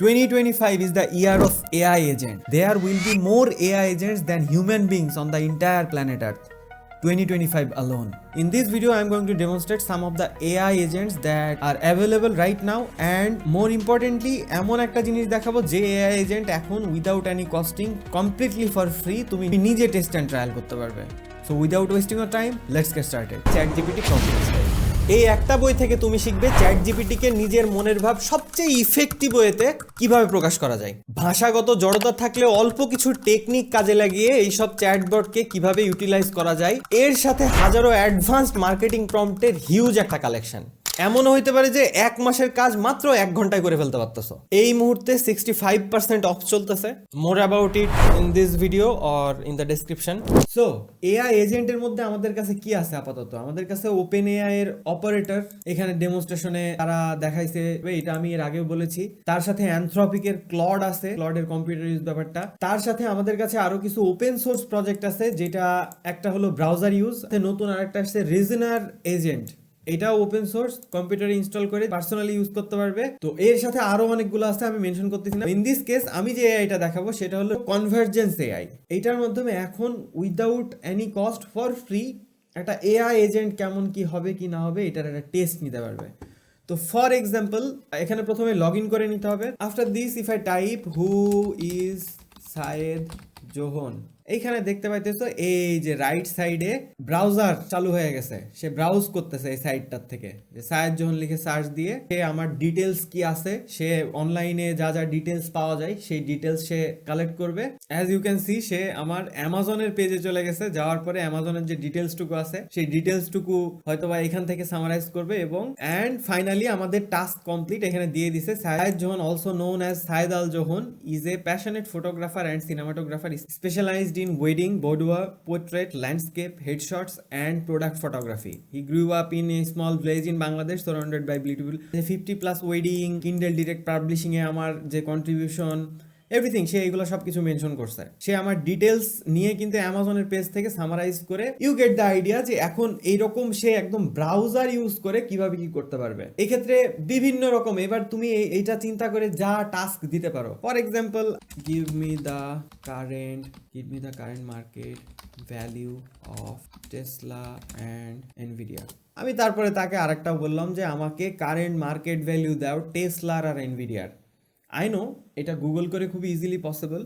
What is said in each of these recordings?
2025 is the year of AI agent. There will be more AI agents than human beings on the entire planet Earth. 2025 alone. In this video, I am going to demonstrate some of the AI agents that are available right now and more importantly এমন একটা জিনিস দেখাবো যে AI agent এখন without any costing completely for free তুমি নিজে test and trial করতে পারবে without wasting or time let's get started ChatGPT confidence এই একটা বই থেকে তুমি শিখবে চ্যাট জিপিটিকে নিজের মনের ভাব সবচেয়ে ইফেক্টিভ ওয়েতে কীভাবে প্রকাশ করা যায়। ভাষাগত জড়তা থাকলে অল্প কিছু টেকনিক কাজে লাগিয়ে এইসব চ্যাটবটকে কীভাবে ইউটিলাইজ করা যায়, এর সাথে হাজারো অ্যাডভান্সড মার্কেটিং প্রম্পটের হিউজ একটা কালেকশন এমনও হইতে পারে যে এক মাসের কাজ মাত্র এক ঘন্টায় করে ফেলতে পারতেছো। এই মুহূর্তে সিক্সটি ফাইভ পার্সেন্ট অফ চলতেছে more about it in this video or in the description so AI এজেন্টের মধ্যে আমাদের কাছে কি আছে আপাতত? আমাদের কাছে ওপেন এআই এর অপারেটর এখানে ডেমনস্ট্রেশনে তারা দেখাইছে এটা আমি এর আগেও বলেছি। তার সাথে অ্যানথ্রপিকের ক্লড আছে ক্লডের কম্পিউটার ইউজ ব্যাপারটা। তার সাথে আমাদের কাছে আরও কিছু ওপেন সোর্স প্রজেক্ট আছে, যেটা একটা হলো ব্রাউজার ইউজ নতুন আরেকটা আসছে রিজনার এজেন্ট এটা ওপেন সোর্স কম্পিউটারে ইনস্টল করে পার্সোনালি ইউজ করতে পারবে। তো এর সাথে আরও অনেকগুলো আছে, আমি মেনশন করতেছি না। ইন দিস কেস আমি যে এআইটা দেখাবো, সেটা হলো কনভার্জেন্স এআই এটার মাধ্যমে এখন without any cost for free একটা এআই এজেন্ট কেমন কি হবে, কি না হবে, এটার একটা টেস্ট নিতে পারবে। তো ফর এক্সাম্পল এখানে প্রথমে লগ ইন করে নিতে হবে। After this if I type who is Sayed Johan এইখানে দেখতে পাইতেছো এই যে রাইট সাইডে ব্রাউজার চালু হয়ে গেছে। সে ব্রাউজ করতেছে এই সাইডটার থেকে। যে সায়েদ জোহন লিখে সার্চ দিয়ে সে আমার ডিটেলস কি আছে, সে অনলাইনে যা যা ডিটেলস পাওয়া যায়, সেই ডিটেলস সে কালেক্ট করবে। অ্যাজ ইউ ক্যান সি সে আমার অ্যামাজনের পেজে চলে গেছে। যাওয়ার পরে অ্যামাজনের যে ডিটেলস টুকু আছে, সেই ডিটেলস টুকু হয়তো বা এখান থেকে সামারাইজ করবে এবং অ্যান্ড ফাইনালি আমাদের টাস্ক কমপ্লিট এখানে দিয়ে দিছে। Sayed Johan also known as Sayed Al Johan is a passionate photographer and cinematographer specialized in wedding, boudoir, portrait, landscape, headshots, and product photography. He grew up in a small village in Bangladesh surrounded by beautiful 50 plus wedding, Kindle Direct Publishing এ আমার যে contribution everything সে এগুলো সব কিছু mention করছে। সে আমার details নিয়ে কিন্তু অ্যামাজনের পেজ থেকে সামারাইজ করে ইউ গেট দ্য আইডিয়া যে এখন এইরকম সে একদম ব্রাউজার ইউজ করে কীভাবে কি করতে পারবে। এক্ষেত্রে বিভিন্ন রকম, এবার তুমি এইটা চিন্তা করে যা টাস্ক দিতে পারো। For example give me the current give me the current market value of Tesla and Nvidia আমি তারপরে তাকে আরেকটা বললাম যে আমাকে কারেন্ট মার্কেট ভ্যালু দাও টেসলার আর এনভিডিয়ার আই নো এটা গুগল করে খুবই ইজিলি পসিবল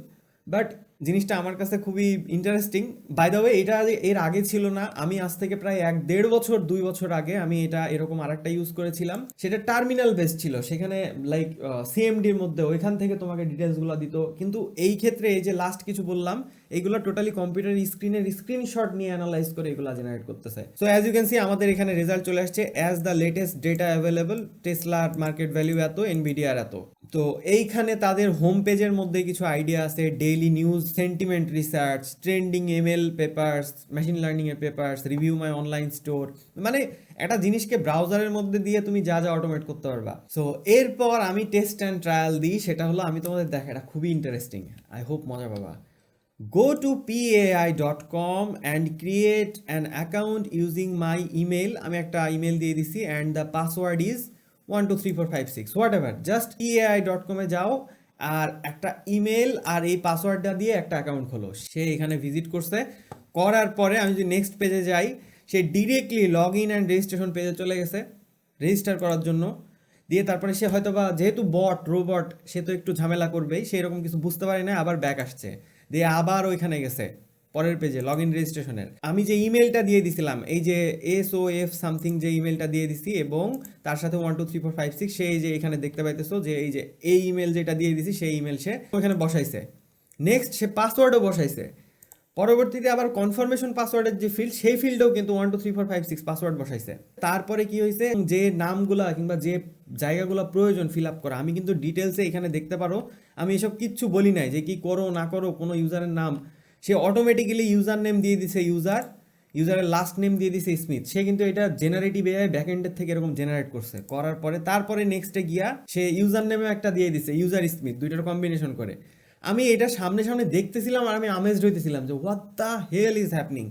বাট জিনিসটা আমার কাছে খুবই ইন্টারেস্টিং বাই দ্য ওয়ে এটা এর আগে ছিল না, আমি আজ থেকে প্রায় এক দেড় বছর, দুই বছর আগে আমি এটা এরকম আরেকটা ইউজ করেছিলাম। সেটা টার্মিনাল বেস ছিল, সেখানে লাইক সিএমডির মধ্যে, ওইখান থেকে তোমাকে ডিটেলসগুলো দিত। কিন্তু এই ক্ষেত্রে এই যে লাস্ট কিছু বললাম এইগুলো টোটালি কম্পিউটার স্ক্রিনের স্ক্রিনশট নিয়ে অ্যানালাইজ করে এগুলো জেনারেট করতেছে। So as you can see আমাদের এখানে রেজাল্ট চলে আসছে as the latest data available টেসলার market value এত এনবিডিআর এত। তো এইখানে তাদের হোম পেজের মধ্যে কিছু আইডিয়া আছে daily news sentiment research trending ML papers machine learning এর papers review my online store মানে একটা জিনিসকে ব্রাউজারের মধ্যে দিয়ে তুমি যা যা অটোমেট করতে পারবা। সো এরপর আমি টেস্ট অ্যান্ড ট্রায়াল দিই, সেটা হলো আমি তোমাদের দেখা, এটা খুবই ইন্টারেস্টিং আই হোপ মজা পাবা। Go to Go to pai.com and create an account using my email, আমি একটা ইমেল দিয়ে দিছি, and the password is one two three four five six whatever just PAI dot কমে যাও আর একটা ইমেল আর এই পাসওয়ার্ডটা দিয়ে একটা অ্যাকাউন্ট খোলো। সে এখানে ভিজিট করছে। করার পরে আমি যদি নেক্সট পেজে যাই, সে directly log in and registration পেজে চলে গেছে রেজিস্টার করার জন্য। দিয়ে তারপরে সে হয়তো বা যেহেতু বট রোবট সে তো একটু ঝামেলা করবেই সেই রকম কিছু বুঝতে পারে না, আবার ব্যাক আসছে। দিয়ে আবার ওইখানে গেছে। পরের পেজে লগ ইন রেজিস্ট্রেশনের আমি যে ইমেলটা দিয়ে দিছিলাম, এই যে এস ও এফ সামথিং যে ইমেলটা দিয়ে দিছি এবং তার সাথে one two three four five six সেই যে এখানে দেখতে পাইতেছো যে এই যে এই ইমেল যেটা দিয়ে দিছি, সেই ইমেল সে ওইখানে বসাইছে। নেক্সট সে পাসওয়ার্ডও বসাইছে। পরবর্তীতে আবার কনফার্মেশন পাসওয়ার্ডের যে ফিল্ড সেই ফিল্ডেও কিন্তু one two three four five six password বসাইছে। তারপরে কি হয়েছে যে নামগুলা কিংবা যে জায়গাগুলো প্রয়োজন ফিল আপ করা, আমি কিন্তু ডিটেলসে এখানে দেখতে পারো, আমি এসব কিচ্ছু বলি নাই যে কি করো, না করো, কোনো ইউজারের নাম। সে অটোমেটিক্যালি ইউজার নেম দিয়ে দিছে ইউজার ইউজারের লাস্ট নেম দিয়ে দিছে স্মিথ সে কিন্তু এটা জেনারেটিভ এআই ব্যাকএন্ডের থেকে এরকম জেনারেট করছে। করার পরে তারপরে নেক্সটে গিয়া সে ইউজার নেমে একটা দিয়ে দিছে ইউজার স্মিথ দুইটার কম্বিনেশন করে। আমি এটা সামনে সামনে দেখতেছিলাম আর আমি আমেজড হইতেছিলাম যে what the hell is happening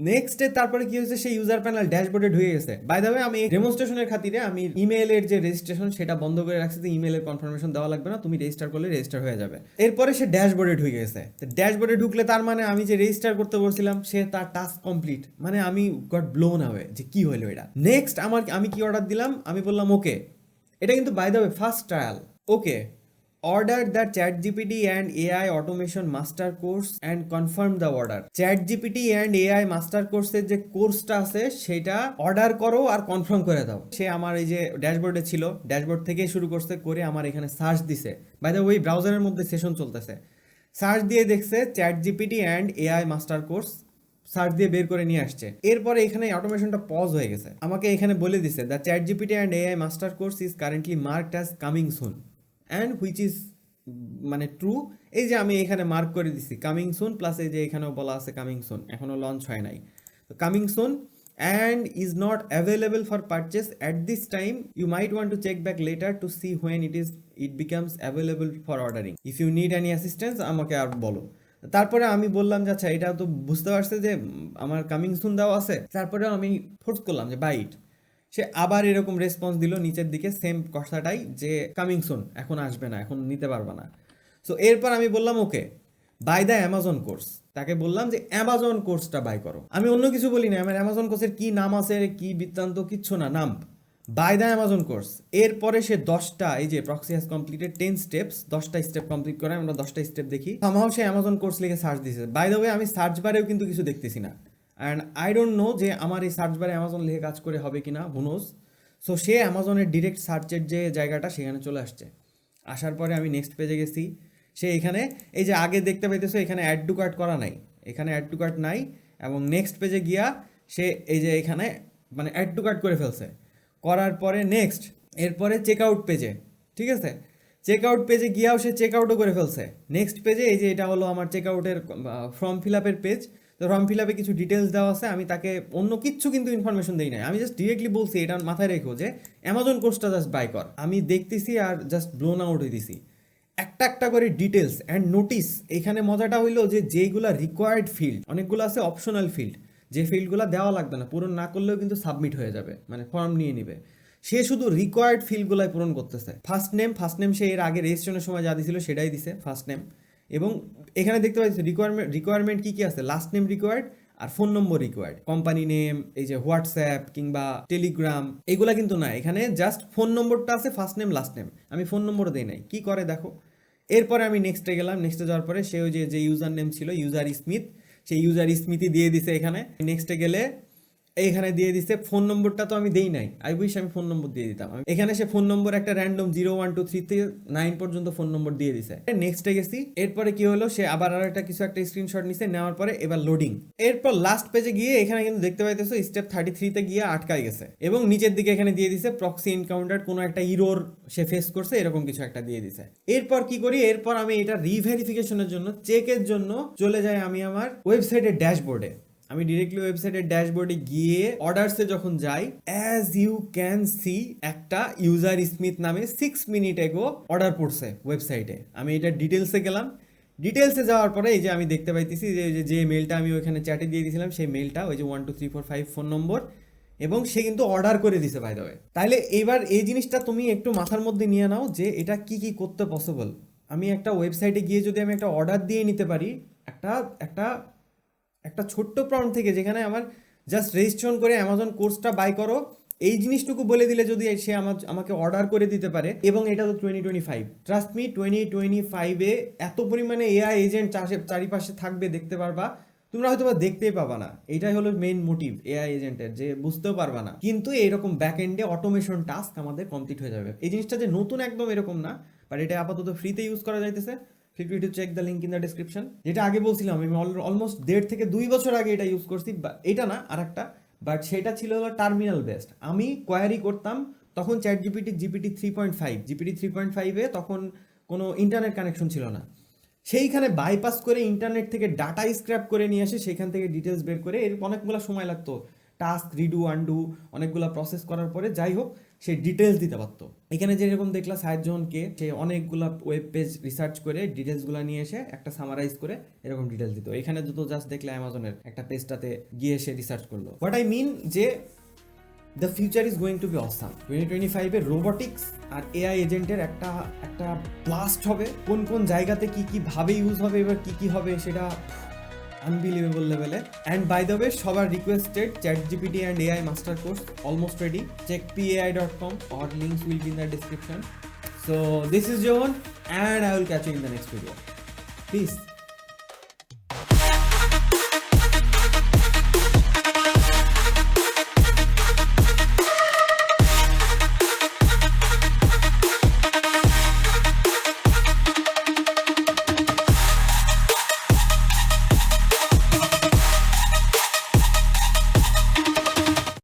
next তারপরে কি হয়েছে? সেই ইউজার প্যানেল ড্যাশবোর্ডে ঢুকে গেছে। বাই দ্য আমি ডেমনস্ট্রেশনের খাতিরে আমি ইমেইলের যে রেজিস্ট্রেশন সেটা বন্ধ করে রাখছি যে ইমেইলের কনফার্মেশন দেওয়া লাগবে না। তুমি রেজিস্টার করলে রেজিস্টার হয়ে যাবে। এরপরে সে ড্যাশবোর্ডে ঢুকে গেছে। তো ড্যাশবোর্ডে ঢুকলে তার মানে আমি যে রেজিস্টার করতে বলছিলাম, সে তার টাস্ক কমপ্লিট মানে আমি গট ব্লোন আওয়ে যে কি হলো এটা। নেক্সট আমার আমি কি অর্ডার দিলাম? আমি বললাম ওকে এটা কিন্তু by the way first trial okay order the ChatGPT and AI automation master course and confirm the order ChatGPT and AI master কোর্সের যে কোর্সটা আছে, সেটা অর্ডার করো আর কনফার্ম করে দাও। সে আমার এই যে ড্যাশবোর্ডে ছিল ড্যাশবোর্ড থেকে শুরু করতে করে আমার এখানে সার্চ দিছে। বাই দ্য ওই ব্রাউজারের মধ্যে সেশন চলতেছে। সার্চ দিয়ে দেখছে ChatGPT and AI master course search দিয়ে বের করে নিয়ে আসছে। এরপরে এখানে অটোমেশনটা পজ হয়ে গেছে। আমাকে এখানে বলে দিছে the ChatGPT and AI master course is currently marked as coming soon and which is মানে ট্রু এই যে আমি এখানে মার্ক করে দিছি কামিং সুন প্লাস এই যে এখানেও বলা আছে কামিং সুন এখনও লঞ্চ হয় নাই। তো coming soon and is not available for purchase at this time you might want to check back later to see when it is it becomes available for ordering if you need any assistance আমাকে আর বলো। তারপরে আমি বললাম যে আচ্ছা এটা তো বুঝতে পারছে যে, আমার কামিং সুন দেওয়া আছে। তারপরে আমি ফোর্স করলাম যে বাইট সে আবার এরকম রেসপন্স দিল নিচের দিকে সেম কথাটাই যে কামিং সুন এখন আসবে না, এখন নিতে পারবে না। সো এরপর আমি বললাম okay by the Amazon course তাকে বললাম যে অ্যামাজন কোর্সটা বাই করো। আমি অন্য কিছু বলি না আমার অ্যামাজন কোর্সের কি নাম আছে, কি বৃত্তান্ত, কিচ্ছু না, নাম। বাই দ্য অ্যামাজন কোর্স এরপরে সে দশটা, এই যে proxy has completed ten steps দশটা স্টেপ কমপ্লিট করে, আমরা দশটা স্টেপ দেখি। সামহাও সে অ্যামাজন কোর্স লিখে সার্চ দিয়েছে বাই দ্য ওয়ে আমি সার্চ বারেও কিন্তু কিছু দেখতেছি না। অ্যান্ড আই ডোন্ট নো যে আমার এই সার্চ বারে অ্যামাজন লিখে কাজ করে হবে কি না হুনোজ সো সে অ্যামাজনের ডিরেক্ট সার্চের যে জায়গাটা, সেখানে চলে আসছে। আসার পরে আমি নেক্সট পেজে গেছি। সে এখানে, এই যে আগে দেখতে পাইতেছো, এখানে অ্যাড টু কার্ট করা নাই। এখানে অ্যাড টু কার্ট নাই, এবং নেক্সট পেজে গিয়া সে এই যে এখানে মানে অ্যাড টু কার্ট করে ফেলছে। করার পরে নেক্সট এরপরে চেক আউট পেজে ঠিক আছে? চেক আউট পেজে গিয়াও সে চেক আউটও করে ফেলছে। নেক্সট পেজে এই যে এটা হলো আমার চেক আউটের ফর্ম ফিল আপের পেজ তো ফর্ম ফিল আপে কিছু ডিটেলস দেওয়া আছে, আমি তাকে অন্য কিচ্ছু কিন্তু ইনফরমেশন দিই নাই। আমি জাস্ট ডিরেক্টলি বলছি, এটা মাথায় রেখো যে অ্যামাজন কোর্সটা জাস্ট বাই কর। আমি দেখতেছি আর জাস্ট ব্লোন আউট হইতেছি। একটা একটা করে ডিটেলস অ্যান্ড নোটিস এখানে মজাটা হইল যে যেগুলো রিকোয়ার্ড ফিল্ড অনেকগুলো আছে অপশনাল ফিল্ড যে ফিল্ডগুলো দেওয়া লাগবে না, পূরণ না করলেও কিন্তু সাবমিট হয়ে যাবে মানে ফর্ম নিয়ে নিবে। সে শুধু রিকোয়ার্ড ফিল্ডগুলাই পূরণ করতেছে। ফার্স্ট নেম ফার্স্ট নেম সে এর আগে রেজিস্ট্রেশনের সময় যা দিছিল সেটাই দিছে ফার্স্ট নেম এবং এখানে দেখতে পাচ্ছি রিকোয়ারমেন্ট রিকোয়ারমেন্ট কী কী আছে? লাস্ট নেম রিকোয়ার্ড আর phone number required company name এই যে হোয়াটসঅ্যাপ কিংবা টেলিগ্রাম এগুলা কিন্তু না এখানে জাস্ট ফোন নম্বরটা আছে ফার্স্ট নেম লাস্ট নেম আমি ফোন নম্বর দেই নাই। কী করে দেখো? এরপরে আমি নেক্সটে গেলাম। নেক্সটে যাওয়ার পরে সে ওই যে যে ইউজার নেম ছিল ইউজার স্মিথ সেই ইউজার স্মিথই দিয়ে দিছে এখানে। নেক্সটে গেলে এইখানে দিয়ে দিছে ফোন নম্বরটা তো আমি দেই নাই। আই উইশ আমি ফোন নম্বর দিয়ে দিতাম। এখানে সে ফোন নম্বর একটা random zero one two three থেকে নাইন পর্যন্ত ফোন নম্বর দিয়ে দিছে। নেক্সটে গেছি। এরপরে কি হলো, সে আবার আর একটা কিছু একটা স্ক্রিনশট নিছে, নেওয়ার পরে এবার লোডিং এরপর লাস্ট পেজে গিয়ে এখানে কিন্তু দেখতে পাইতেছো স্টেপ থার্টি থ্রিতে গিয়ে আটকায় গেছে। এবং নিচের দিকে এখানে দিয়ে দিছে প্রক্সি এনকাউন্টার কোনো একটা ইরোর সে ফেস করছে, এরকম কিছু একটা দিয়ে দিছে। এরপর কি করি, এরপর আমি এটা রিভেরিফিকেশনের জন্য চেকের জন্য চলে যাই আমি আমার ওয়েবসাইটের ড্যাশবোর্ডে আমি ডিরেক্টলি ওয়েবসাইটের ড্যাশবোর্ডে গিয়ে অর্ডারসে যখন যাই অ্যাজ ইউ ক্যান সি একটা ইউজার স্মিথ নামে সিক্স মিনিট এগো অর্ডার পড়ছে ওয়েবসাইটে আমি এটা ডিটেলসে গেলাম। ডিটেলসে যাওয়ার পরে এই যে আমি দেখতে পাইতেছি যে, যে- মেলটা আমি ওইখানে চ্যাটে দিয়ে দিয়েছিলাম, সেই মেলটা ওই যে one two three four five phone number এবং সে কিন্তু অর্ডার করে দিছে বাই দ্য তাহলে এবার এই জিনিসটা তুমি একটু মাথার মধ্যে নিয়ে নাও যে এটা কি কি করতে পসিবল আমি একটা ওয়েবসাইটে গিয়ে যদি আমি একটা অর্ডার দিয়ে নিতে পারি, একটা একটা একটা ছোট্ট প্রম্পট থেকে যেখানে আমার জাস্ট রেজিস্ট্রেশন করে অ্যামাজন কোর্সটা বাই করো। এই জিনিসটুকু বলে দিলে যদি সে আমার, আমাকে অর্ডার করে দিতে পারে, এবং এটা তো twenty twenty five trust me twenty twenty ফাইভে এত পরিমাণে এআই এজেন্ট চাষে, চারিপাশে থাকবে, দেখতে পারবা। তোমরা হয়তো বা দেখতেই পাবা না। এটাই হলো মেইন মোটিভ এআই এজেন্টের যে বুঝতেও পারবা না। কিন্তু এইরকম ব্যাক এন্ডে অটোমেশন টাস্ক আমাদের কমপ্লিট হয়ে যাবে। এই জিনিসটা যে নতুন একদম এরকম না বাট এটা আপাতত ফ্রিতে ইউজ করা যাইতেছে। Free to check the link in the description যেটা আগে বলছিলাম, আমি অলমোস্ট দেড় থেকে দুই বছর আগে এটা ইউজ করছি এটা না আর একটা বাট সেটা ছিল হলো টার্মিনাল বেস্ট আমি কোয়ারি করতাম, তখন ChatGPT GPT three point five GPT three point ফাইভে তখন কোনো ইন্টারনেট কানেকশন ছিল না। সেইখানে বাইপাস করে ইন্টারনেট থেকে ডাটা স্ক্র্যাপ করে নিয়ে আসে সেখান থেকে ডিটেলস বের করে এর অনেকগুলো সময় লাগতো। টাস্ক রিডু আন্ডু অনেকগুলো প্রসেস করার পরে যাই হোক সে ডিটেলস দিতে পারতো। এখানে যেরকম দেখলা সাহেব জোহনকে সে অনেকগুলা ওয়েব পেজ রিসার্চ করে ডিটেলসগুলো নিয়ে এসে একটা সামারাইজ করে এরকম ডিটেলস দিত। এখানে তো জাস্ট দেখলে অ্যামাজনের একটা পেজটাতে গিয়ে সে রিসার্চ করল। হোয়াট আই মিন যে the future is going to be awesome twenty twenty ফাইভে রোবোটিক্স আর এআই এজেন্টের একটা একটা ব্লাস্ট হবে। কোন কোন জায়গাতে কি কি ভাবে ইউজ হবে, এবার কী কী হবে সেটা আনবিলিভেবল লেভেলে অ্যান্ড বাই দ্য ওয়ে সবার requested ChatGPT and AI master course almost ready check P AI dot com or links will be in the description so this is zone and I will catch you in the next video please